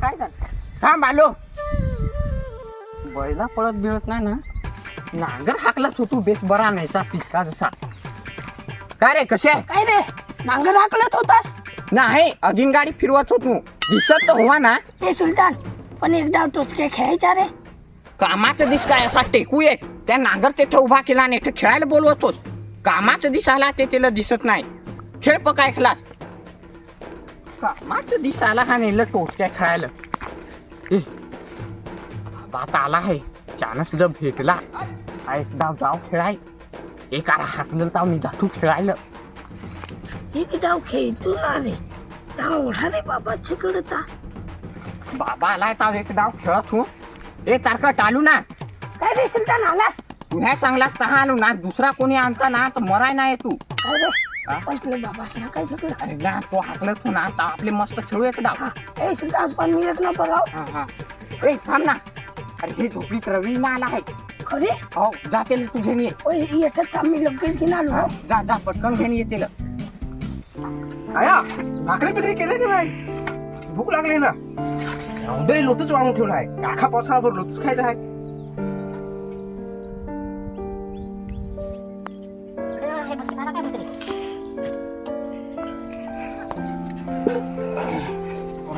काय काय झालं? थांब आलो बैला पळत बिळत नाही ना. नांगर हाकलाच होतो बेस बरा नाहीचा पिका जसा. काय रे कसे काय रे? नांगर हाकलत होतास? नाही अजून गाडी फिरवत होतो. दिसत तर हवा ना. ए सुलतान पण एक डाव टोचके खेळायचा रे. कामाचं दिस काय असा टेकू एक. त्या नांगर तिथे उभा केला आणि इथे खेळायला बोलवतोस. कामाचं दिस आला ते तिला दिसत नाही. खेळ पक ऐकला कामाचं दिस आला हा नेलं टोचक्या खेळायला ए, बात आला आहे. चानस जर भेटला. एक डाव जाव खेळाय. एक आरा हाकलं ताव मी जातो खेळायला. एक डाव खेळतो ना रे डाव ओढा रे बाबा छिकडता बाबा आलाय ताव एक डाव खेळत हो ए तारका टालू ना. काय रे सुलतान आलास? पुन्हा सांगलास तहा आलो ना दुसरा कोणी आणता ना तर मराय नाही तू. काय रे? हा? बाबा ना काय झगडा अरे ना तो हाकलत हो ना आता आपले मस्त खेळू एक डाव ए सुलतान पण मी एक न पराव हा, हा. ए थांब ना अरे हे झोपडीत रवी ना आला आहे खरे हो जा त्याला तू घेऊन ये ओय येतात थांब मी लगेच घेऊन आलो हा, जा जा पटकन घेऊन ये त्याला आया भाकरी बिकरी केले की नाही भूक लागली ना एवढे लोटच वाळून ठेवला आहे काखा पावसाळाभर लोटच खायचं आहे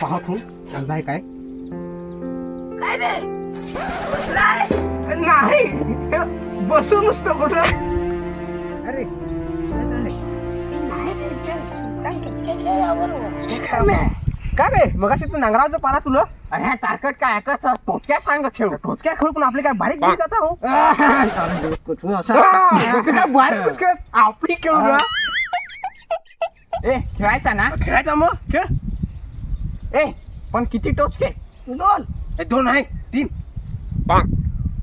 पाहत हून चाललाय काय? काय रे? बसलाय नाही. बसून नुसतं कुठं? अरे नाही रे ते सुलतान टोचके खेळावर काय रे? मग तू नांगरावचं पाला तुला? अरे तारकट काय ऐकत टोचक्या सांग खेळ. टोचक्या खेळ पण आपले काय बारीक बारीक आता हो? बारीक आपली खेळू ना. ए खेळायचा ना? खेळायचा मग? खेळ. ए पण किती टोचके दोन. ए, दोन आहे. तीन.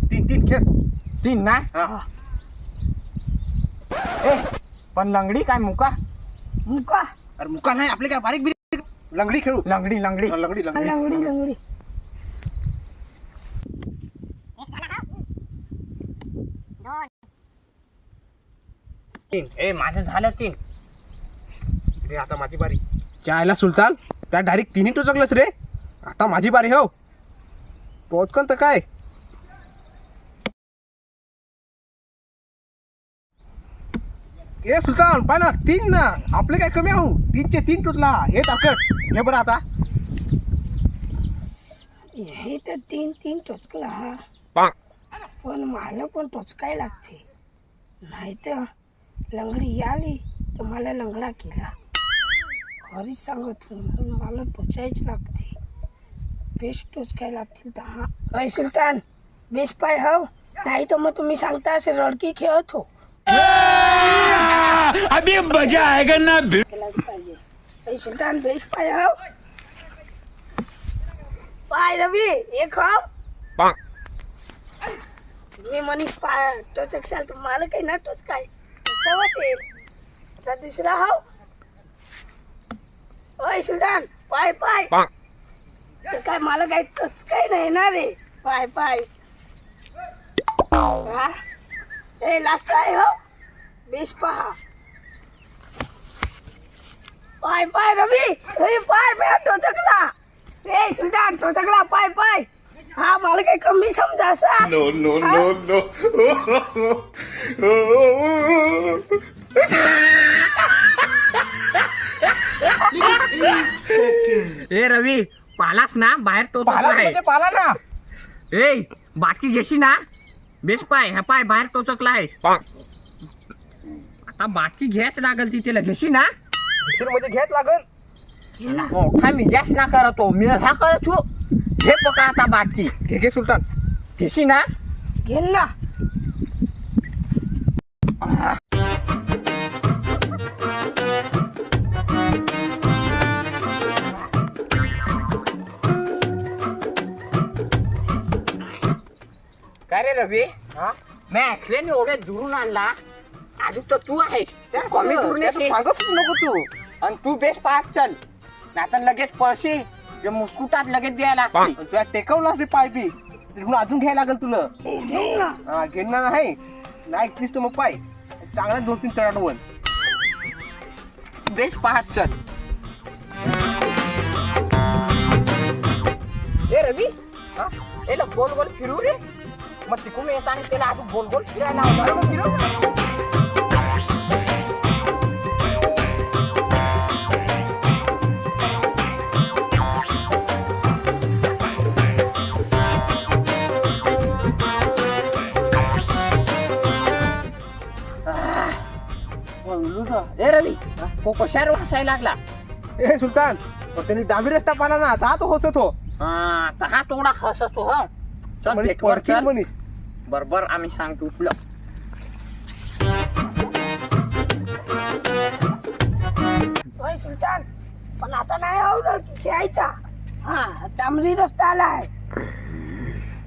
तीन तीन खेळ. तीन ना? हा. ए पण लंगडी काय मुका? मुका. अरे मुका नाही आपले काय बारीक बिरीक? लंगडी खेळू. लंगडी लंगडी. हा, लंगडी लंगडी. लंगडी लंगडी. तीन. ए माझं झालं तीन. रे आता माझी बारी चायला सुलतान? त्या डायरेक्ट तिन्ही टोचकलंस रे? आता माझी बारी हो. टोचकन तर काय? ए सुलतान पाय ना तीन ना. आपले काय कमी आहो? तीनचे तीन टोचला हे ताकद हे बरं आता. हे तर तीन तीन टोचकला. हा पण मला पण टोचकाय लागते. नाही तर लंगडी आली तर मला लंगडा केला. खरीच सांगत हो, मला टोचायच लागते. बेस्ट टोचकाय लागतील तर हा अय सुलतान बेस्ट पाय हो नाही तर मग तुम्ही सांगता असे रडकी खेळत. हो अभी मजा आएगा ना पाहिजे. अय सुलतान बेस्ट पाय हो पाय रवी एक हो मी मनीष पाय टोचकशाल तर मला काही ना टोचकाय वाटेल. आता दुसरा हो ओय सुलतान पाय पाय. ते काय मला काही टोचकाय नाही ना रे. पाय पाय. हा? ए लास्ट पाय हो. बेस पहा. पाय पाय रवी. रवी पाय मी टोचकला. ए सुलतान टोचकला. पाय पाय. हा मला काही कमी समजा असा. No no no no. ए रवी पालास ना बाहेर पाला आहे? म्हणजे पाला ना. ए बाटकी घेशी ना. बेस पाय ह्या पाय बाहेर टोचकला आहेस. आता बाटकी घ्यायच लागल ती तिला घेशी ना. मध्ये घ्यायच लागल. मोठा मी जास्त ना करतो मी ह्या करत हो. हे पका आता बाटकी. घे घे सुलतान. घेशी ना. घेन ना. काय रे रवी? मी ऍक्सिडेंट एवढे दुरून आणला. आधी तर तू आहेस. कमी दुरून सांगत नको तू. आणि तू बेस्ट पास चल. नाहीतर लगेच पळशील. जे मुस्कुटात लगेच द्यायला. तुला टेकवलास रे पाय बी. तिकडून अजून घ्यायला लागेल तुला. Oh, घेणं नाही. नाही ऐकलीस मग पाय. चांगला दोन तीन चढाडवण बेस्ट पाहत चल. ए रवी. हा? याला गोल गोल फिरू रे. मग तिकडून येताना त्याला अजून गोल गोल फिरायला लावलं. ए रवी हसायला लागला. ए सुलतान पण त्यांनी डांबी रस्ता पाला ना आता तो हसत हो. हा तर हा तोडा हसतो हो चल पेटवर पडतील चल. मनीष. बरोबर आम्ही सांगतो तुला होय सुलतान पण आता नाही आवडत खेळायचा हा डांबरी रस्ता आलाय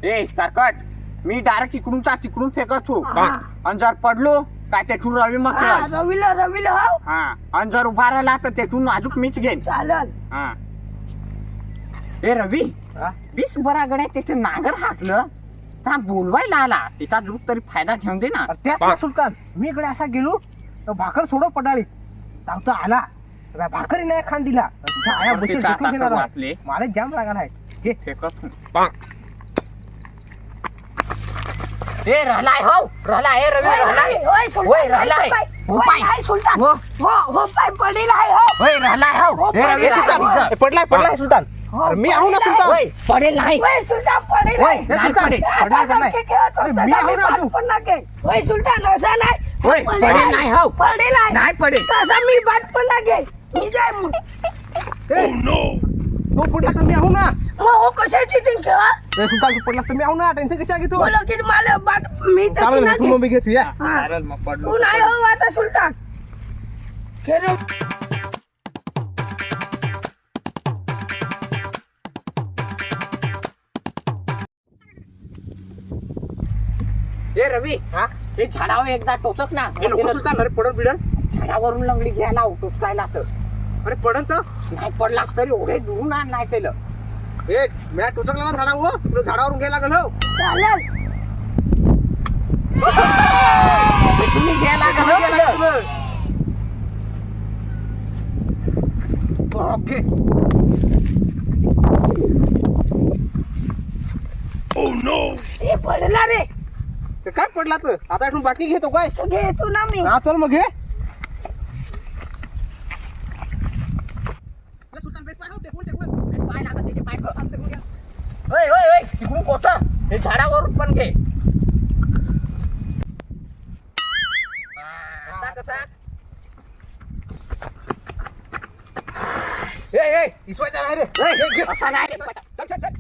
ए सरकट मी डायरेक्ट इकडूनचा तिकडून फेकत हो हा. आणि जर पडलो काय तेथून रवी मग हा खेळल. रवीला रवीला हो हा आणि जर उभा राहिला तर तेथून अजून मीच घेईन चालल हा ए रवी हा? वीस बरा गड्या त्याचे नागर हाकलं तर बोलवायला आला त्याचा जरूर तरी फायदा घेऊन दे ना. अरे त्यात सुलतान मी इकडे असा गेलो तर भाकर सोडव पडाळीत धावता आला. तर भाकरी नाही खान दिला. आया आता घेणार आहे. मला जाम लागला आहे. फेकत हो. ए रहलाय हो. रहलाय ए रवी रहलाय होय सुलतान. हो, होय, सुलतान. हो. हो हो हो. रहलाय हो. हो, ए रवी. ए, पडलाय पडलाय सुलतान. हो, अरे मी आहो ना पडेल सुलतान. होय पडेल नाही. होय सुलतान पडेल आहे. नाही. सुलतान, पडेल. धक्के खेळत अरे मी आहो ना अजून. पण नाही. होय सुलतान असा नाही. पडेल नाही, हो. पडेल आहे नाही पडेल तसा मी बाद पण नाही मी जाय मग. ए, तो पडला तर मी आहो ना. मग हो कशाची टीम खेळा ए, सुलतान तू पडला तर मी आहो ना. टेन्शन कशा घेतो बोला की मला बाद मी तशी चालेल नाही तू मम्मी घेतो या हा. चालेल मग पडलो. तू नाही हो आता सुलतान? खेळ ए रवी. हा? हे झाडावर एकदा टोचत ना. ए, नको सुलतान अरे पडन बिडन झाडावरून लंगडी घ्यायला टोचकायला तर. अरे पडन तर? नाही पडलास तरी एवढे दुरून आण नाही केलं. ए मॅ टोचकला ना झाडावर तुला झाडावरून घ्यायला लागल हो. चालेल. हे तुम्ही घ्यायला घ्यायला लागल. लागलं तुला. बाप घे हे पडला रे. ते काय पडला तर? आता इथून बाटली घेतो काय? घेतो ना मी. हा चल मग घे. तिकडून हे झाडावरून पण घे. कसा? ए ए रे. असा नाही रे. चल, चल, चल.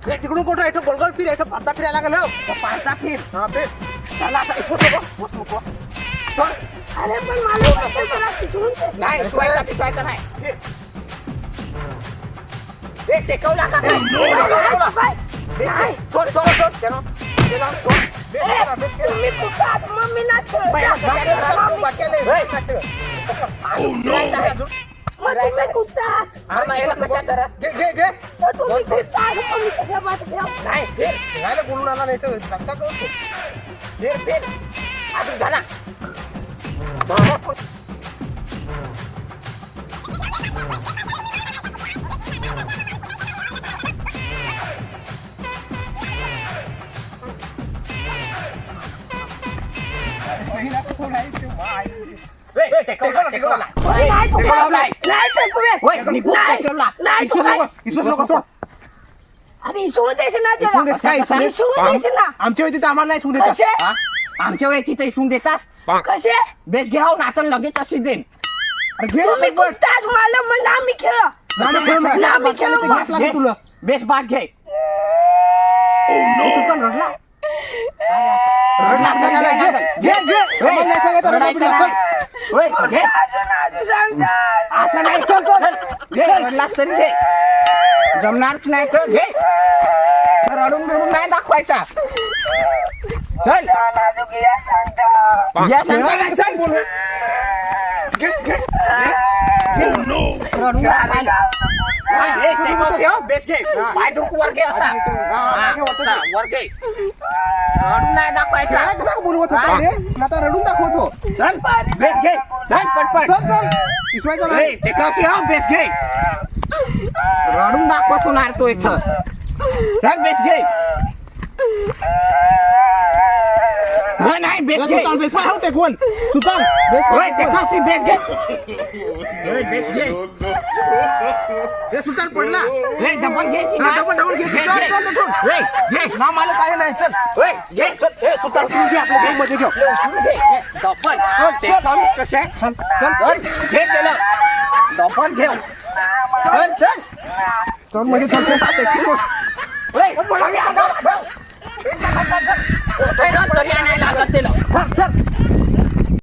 ए, तिकडून कोण इथं गोलगोल फिर इथं पाता फिरायला लागल हो. पाळता फिर हा फिर चला आता इसवत नको. बस नको. चल. अरे पण मला कसं जरा पिसवून दे. नाही पिसवायचा नाही. ए टेकवला का काय? टेकवला. काय? नाही सोड सोड सोड त्यानं त्यानं. तुम्ही कुठं मम्मी ना बाई. बाई, बाई, बाई. ए, कुठं? हा, कुठं फिर फिरायला बोलून आला नाही तर धक्का करतो. फिर फिर अजून झाला बरोबर. ए, ए, टेकवला, टेकवला. होय, नाही तुम्ही- टेकवला. नाही तुम्ही- होय, मी खूप नाही, टेकवला. नाही इसवत तुम्ही- नको, इसवत नको, सोड. अरे इसवून देश ना जरा. इसवून देश, काय इसवून देश? इसवून देश ना. आमच्या वेळी तिथं आम्हाला नाही सोडून देतात कसे हा? आमच्या वेळी तिथे देतास कसे बेस घ्या नाचन लगेच अशी देईन अरे घे ना तुम्ही मग बस. कुठं आहात? मला मग आम्ही खेळ नाना खेळ मग. नाना बाटल्या खेळ लय मग. घ्यायला लागेल तुला बेस बाट घे ए, सुलतान रडला रडला, रडला, रडला, घे, रडला. घे, घे. आम्हाला नाही सांगायचं, रडला रडायचं तुला. नाही. होय, घे. असं नाही चल चल घे रडलास तरी घे. जमणारच नाही तर घे. रडून रडून नाही दाखवायचा. चल. या सांगता. कसं आहे बोलू? रडून दाखवायला. हा, हे घे. पाय दुखू वर घे असा. हा, हा, वर रडून नाही दाखवायचा. बोलवत होता रे? ना आता रडून दाखवतो चल बेस घे. चल पटपट. चल चल. इसवायचं नाही ए, टेकव ठेव, बेस घे. रडून दाखवणार तो इथं. चल बेस घे. नाही बेस घे. बेस. कोण? बेस. बेस घे. बेस घे. हे सुलतान पडला होय, डबल घे हा, डबल डबल घे घे, चल, घे. चल, चल. होय, घे ना मला काय नाही चल होय, घे चल ए सुलतान तू घे आपल्या game मध्ये घेऊ घे डबल ते काम कसं आहे चल चल चल, घे त्याला डबल घेऊ चल चल चलमध्ये चल चल. होय, मला घ्या, डबल. होय, ना, तरी आणायला लागत त्याला चल, चल